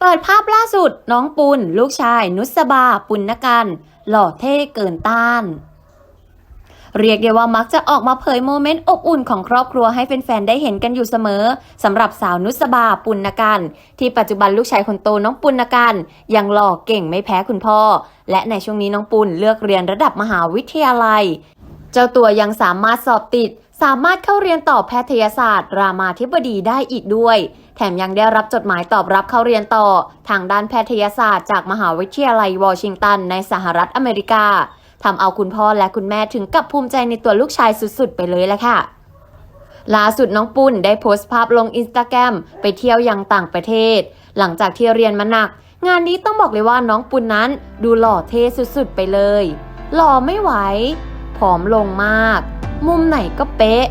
เปิดภาพล่าสุดน้องปุณลูกชาย นุสบา ปุณณกัน หล่อเท่เกินต้าน เรียกได้ว่ามักจะออกมาเผยโมเมนต์อบอุ่นของครอบครัวให้แฟนๆได้เห็นกันอยู่เสมอสำหรับสาวนุสบาปุณณกัน ที่ปัจจุบันลูกชายคนโตน้องปุณณกัน ยังหล่อเก่งไม่แพ้คุณพ่อ และในช่วงนี้น้องปุณเลือกเรียนระดับมหาวิทยาลัย เจ้าตัวยังสามารถสอบติด สามารถเข้าเรียนต่อแพทยศาสตร์ รามาธิบดีได้อีกด้วย แถมยังได้รับจดหมายตอบรับเข้าเรียนต่อ ทางด้านแพทยศาสตร์จากมหาวิทยาลัยวอชิงตันในสหรัฐอเมริกาทำเอาคุณพ่อและคุณแม่ถึงกับภูมิใจในตัวลูกชายสุดๆ ไปเลยแหละค่ะล่าสุดน้องปุ้นได้โพสต์ภาพลงอินสตาแกรมไปเที่ยวยังต่างประเทศ หลังจากที่เรียนมาหนัก งานนี้ต้องบอกเลยว่าน้องปุ้นนั้นดูหล่อเท่สุดๆ ไปเลย หล่อไม่ไหวผอมลงมาก มุมไหนก็เป๊ะ